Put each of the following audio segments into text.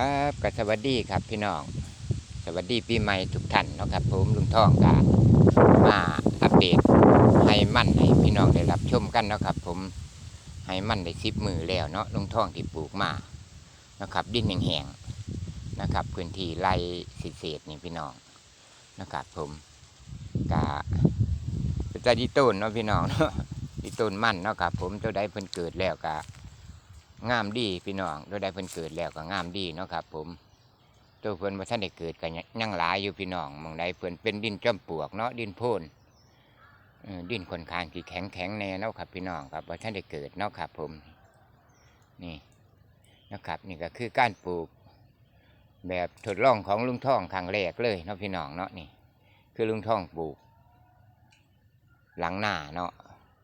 ครับก็สวัสดีครับพี่น้อง สวัสดีปีใหม่ทุกท่านนะครับผมลุงทองกามาอัปเดตให้มั่นให้พี่น้องได้รับชมกันนะครับ ผมให้มั่นได้สิบมือแล้วเนาะลุงทองที่ปลูกมานะครับ ดินแห้งๆนะครับ พื้นที่ไร่เศษนี่พี่น้องนะครับผมกาจะดีต้นเนาะพี่น้องเนาะดีต้นมั่นเนาะครับผมเจ้าได้เพิ่นเกิดแล้วกา งามดีพี่น้องโดยได้เพิ่นเกิดแล้วก็งามดีเนาะครับผมตัวเพิ่นว่าท่านได้เกิดก็ยังหลายอยู่พี่น้องมองใดเพิ่นเป็นดินจอมปลวกเนาะดินโพนดินคนข้างที่แข็งแข็งแน่เนาะครับพี่น้องครับว่าท่านได้เกิดเนาะครับผมนี่นะครับนี่ก็คือการปลูก แบบทดลองของลุงท่องครั้งแรกเลยเนาะพี่น้องเนาะนี่ คือลุงท่องปลูก หลังหน้าเนาะ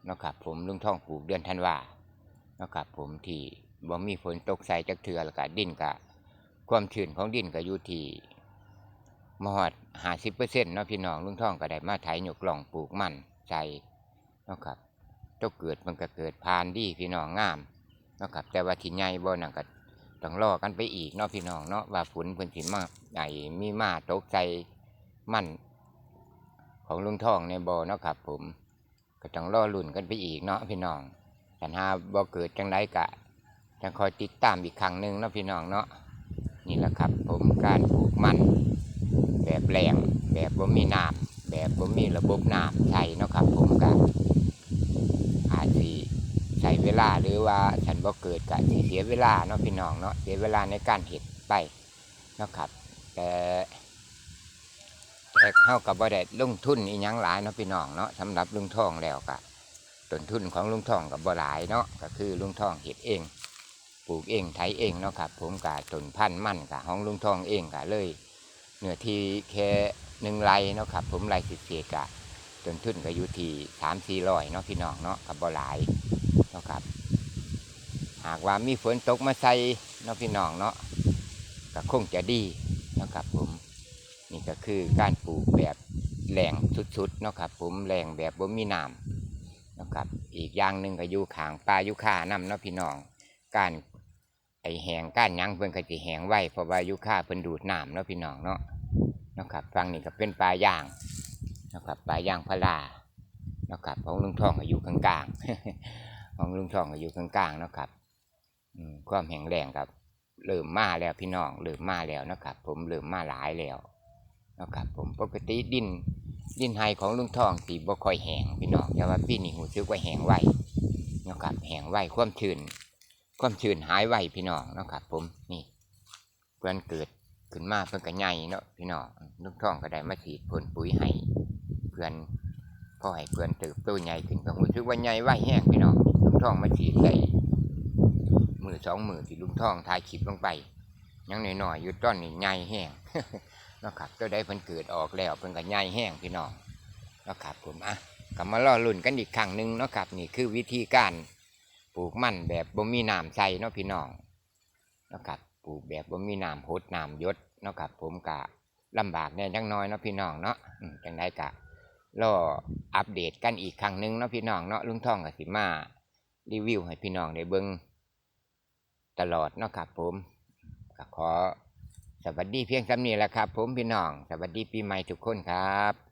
เนาะครับผมลุงท่องปลูกเดือนธันวา นะครับผมที่บ่มีฝนตกใส่จักเทือแล้วก็ดินก็ความชื้นของดินก็อยู่ที่มหอดหาสิบเปอร์เซ็นต์เนาะพี่น้องลุงท่องก็ได้มาไถหยกล่องปลูกมันใส่นาะครับเจ้าเกิดมันก็เกิดพานดีพี่น้องงามนาะครับแต่ว่าที่ใหญ่บ่นั่นก็ต้องรอกันไปอีกเนาะพี่น้องเนาะว่าฝนเพิ่นสิมาใหญ่มีมาตกใสมันของลุงท่องในบ่เนาะครับผม ก็ต้องรอลุ่นกันไปอีกเนาะพี่น้อง ปัญหาบ่เกิดจังไรกะจังคอยติดตามอีกครั้งหนึ่งเนาะพี่น้องเนาะนี่แหละครับ ผมการปลูกมัน แบบแรงแบบบ่มีน้ำแบบบ่มีระบบน้ำใช้เนาะครับ ผมกะอาจสิใช้เวลาหรือว่าฉันบ่เกิดกะสิเสียเวลาเนาะพี่น้องเนาะเสียเวลาในการเห็ดไปเนาะครับ แต่แต่เฮากับบ่ได้ลงทุนอีหยังหลายเนาะพี่น้องเนาะสำหรับลุงทองแล้วกะ ต้นทุนของลุงทองกับบ่หลายเนาะก็คือลุงทองเห็ดเอง ปลูกเองไถเองเนาะครับผมกับต้นพันธุ์มั่นกับของลุงทองเองกะเลยเนื้อที่แค่หนึ่งไรเนาะครับผมไรสิเศษกะต้นทุนก็อยู่ที่สามสี่ร้อยเนาะพี่น้องเนาะกับบ่หลายเนาะครับหากว่ามีฝนตกมาใส่เนาะพี่น้องเนาะก็คงจะดีเนาะครับผม นี่ก็คือการปลูกแบบแหล่งสุดๆเนาะครับผมแหล่งแบบบ่มีน้ำ นะครับ อีกอย่างหนึ่งก็อยู่ขางปลายุค่านำเนาะพี่น้องการไอแหงก้านยังเพิ่นก็สิแหงไว้เพราะว่ายุค่าเพิ่นดูดน้ำเนาะพี่น้องเนาะนะครับฟังนี่ก็เป็นปลาย่างนะครับปลาย่างพะลานะครับของลุงทองก็อยู่กลางๆของลุงทองก็อยู่กลางๆเนาะครับความแห้งแรงครับเริ่มมาแล้วพี่น้องเริ่มมาแล้วนะครับ ผมเริ่มมาหลายแล้วนะครับผมปกติดิน ดินไฮของลุงทองสีบ่ค่อยแห้งพี่น้องแต่ว่าปีนี้หูซึกว่าแห้งไวนะครับแห้งไวความชื้นความชื้นหายไวพี่น้องนะครับผมนี่เพื่อนเกิดขึ้นมาเพื่อนก็ใหญ่เนาะพี่น้องลุงทองก็ได้มาฉีดพ่นปุ๋ยให้เพื่อนพอให้เพื่อนเติบโตใหญ่ขึ้นก็หูซึกว่าใหญ่ไวแห้งพี่น้องลุงทองมาฉีดใส่มือสองมือที่ลุงทองถ่ายคลิปลงไปยังหน่อยๆอยู่ต้นนี่ใหญ่แห้ง นะครับตัวได้เพิ่นเกิดออกแล้วเพิ่นก็ใหญ่แห้งพี่น้องนะครับผมอะกลับมาล่อลุ่นกันอีกครั้งหนึ่งนะครับนี่คือวิธีการปลูกมันแบบบ่มีน้ำใส่เนาะพี่น้องนะครับปลูกแบบบ่มีน้ำพดน้ำยศนะครับผมกะลำบากแน่จังน้อยเนาะพี่น้องเนาะจังได้กะรออัปเดตกันอีกครั้งหนึ่งเนาะพี่น้องเนาะลุงท่องกับสิมารีวิวให้พี่น้องได้เบิ่งตลอดเนาะครับผมก็ขอ สวัสดีเพียงคำนี้แหละครับ ผมพี่น้อง สวัสดีปีใหม่ทุกคนครับ